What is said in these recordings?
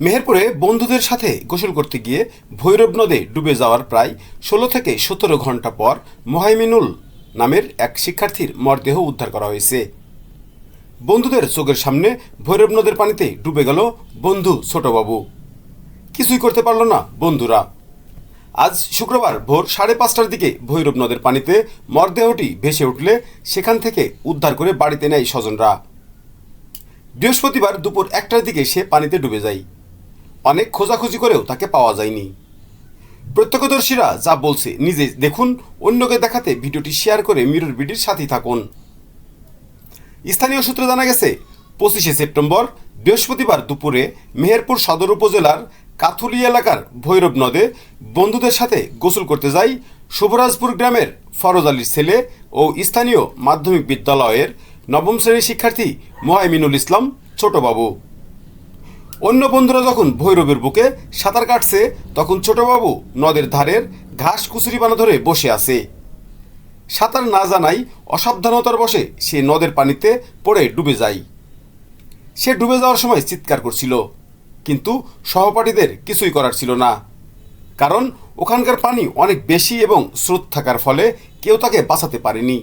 মেহেরপুরে বন্ধুদের সাথে গোসল করতে গিয়ে ভৈরব নদে ডুবে যাওয়ার প্রায় ষোলো থেকে সতেরো ঘণ্টা পর মোহাইমিনুল নামের এক শিক্ষার্থীর মরদেহ উদ্ধার করা হয়েছে। বন্ধুদের চোখের সামনে ভৈরব নদের পানিতে ডুবে গেল বন্ধু ছোটবাবু। কিছুই করতে পারল না বন্ধুরা। আজ শুক্রবার ভোর সাড়ে পাঁচটার দিকে ভৈরব নদের পানিতে মরদেহটি ভেসে উঠলে সেখান থেকে উদ্ধার করে বাড়িতে নেয় স্বজনরা। বৃহস্পতিবার দুপুর একটার দিকে সে পানিতে ডুবে যায়। অনেক খোঁজাখুঁজি করেও তাকে পাওয়া যায়নি। প্রত্যক্ষদর্শীরা যা বলছে নিজে দেখুন, অন্যকে দেখাতে ভিডিওটি শেয়ার করে মিরর বিডির সাথেই থাকুন। স্থানীয় সূত্রে জানা গেছে, পঁচিশে সেপ্টেম্বর বৃহস্পতিবার দুপুরে মেহেরপুর সদর উপজেলার কাথুলি এলাকার ভৈরব নদে বন্ধুদের সাথে গোসল করতে যায় শুভরাজপুর গ্রামের ফরোজ আলীর ছেলে ও স্থানীয় মাধ্যমিক বিদ্যালয়ের নবম শ্রেণির শিক্ষার্থী মোহাইমিনুল ইসলাম ছোটবাবু। অন্য বন্ধুরা যখন ভৈরবের বুকে সাঁতার কাটছে, তখন ছোটবাবু নদের ধারের ঘাস কুচুরি বানা ধরে বসে আছে। সাঁতার না জানাই অসাবধানতার বসে সে নদের পানিতে পড়ে ডুবে যায়। সে ডুবে যাওয়ার সময় চিৎকার করছিল। কিন্তু সহপাঠীদের কিছুই করার ছিল না। কারণ ওখানকার পানি অনেক বেশি এবং স্রোত থাকার ফলে কেউ তাকে বাঁচাতে পারেনি।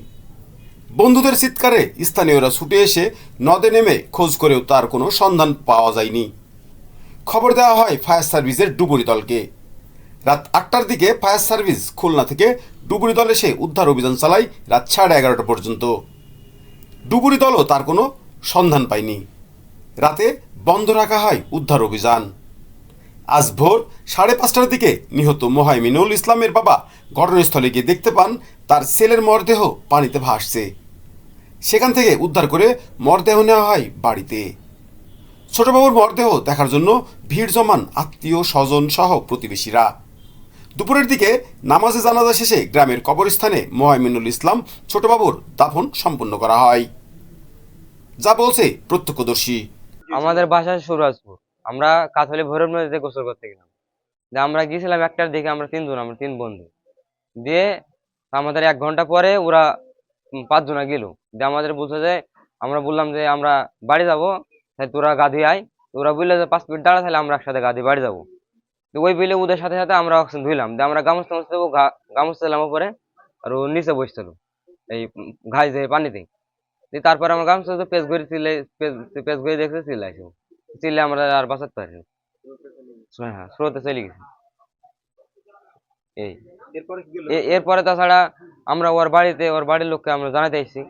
বন্ধুদের চিৎকারে স্থানীয়রা ছুটে এসে নদে নেমে খোঁজ করেও তার কোনো সন্ধান পাওয়া যায়নি। খবর দেওয়া হয় ফায়ার সার্ভিসের ডুবুরি দলকে। রাত আটটার দিকে ফায়ার সার্ভিস খুলনা থেকে ডুবুরি দল এসে উদ্ধার অভিযান চালায় রাত সাড়ে এগারোটা পর্যন্ত। ডুবুরি দলও তার কোনো সন্ধান পায়নি। রাতে বন্ধ রাখা হয় উদ্ধার অভিযান। আজ ভোর সাড়ে পাঁচটার দিকে নিহত মোহাইমিনুল ইসলামের বাবা ঘটনাস্থলে গিয়ে দেখতে পান, তার ছেলের মরদেহ পানিতে ভাসছে। সেখান থেকে উদ্ধার করে মরদেহ নেওয়া হয় বাড়িতে। ছোটবাবুর মরদেহ দেখার জন্য ভিড় জমান আত্মীয়, স্বজন সহ প্রতিবেশীরা। দুপুরের দিকে নামাজে জানাজা শেষে গ্রামের কবরস্থানে মোহাইমিনুল ইসলাম ছোটবাবুর দাফন সম্পন্ন করা হয়। যা বলছে প্রত্যক্ষদর্শী। আমাদের বাসা সুরাজপুর। আমরা কাথলি ভৈরব নদীতে গোসল করতে গেলাম। যে আমরা গিয়েছিলাম একটার দিকে, আমরা তিনজন, আমরা তিন বন্ধু। দিয়ে আমাদের এক ঘণ্টা পরে ওরা পাঁচজনা গেল। যে আমাদের বলছে যে, আমরা বললাম যে, আমরা বাড়ি যাব, তাই তোরা গাধি আয়। ওরা বলল যে, পাঁচ মিনিট দাঁড়া, তাহলে আমরা একসাথে গাধি বাড়ি যাব। তো ওই বিলে ওদের সাথে সাথে আমরা অক্সিজেন ধুইলাম। যে আমরা গামছা টামছা দেবো গামছা দিলাম আর ও নিচে বসছিল, এই ঘাস ঘাই যে পানিতে। দিয়ে তারপরে আমার গামছা তো পেজ ঘুরে চিল্লাই পেজ ঘুরে দেখতে চিল্লাইছে। ও। চিল্লে আমরা আর বাঁচাতে পারি হ্যাঁ স্রোতে চলে গেছে। এই। এরপরে তাছাড়া আমরা ওর বাড়িতে ওর বাড়ির লোককে আমরা জানাতে এসেছি